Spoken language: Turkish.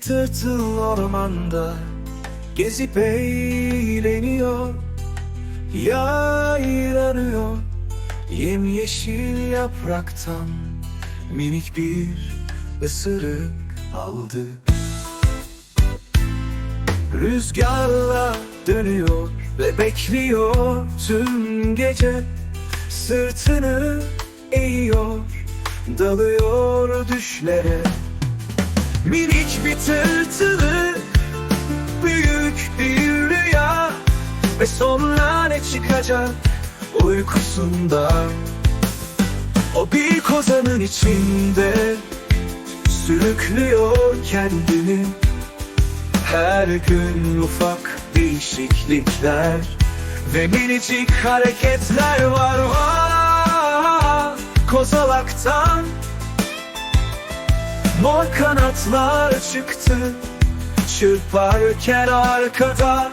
tırtıl ormanda Gezip eğleniyor Yaylanıyor. Yemyeşil yapraktan Minik bir ısırık aldı. Rüzgarla dönüyor ve bekliyor tüm gece. Sırtını eğiyor, dalıyor düşlere. Minik bir tırtılık, büyük bir rüya. Ve sonra ne çıkacak uykusundan O bir kozanın içinde sürüklüyor kendini. Her gün ufak değişiklikler Ve minicik hareketler var. Vah, Kozalaktan Mor kanatlar çıktı Çırparken arkada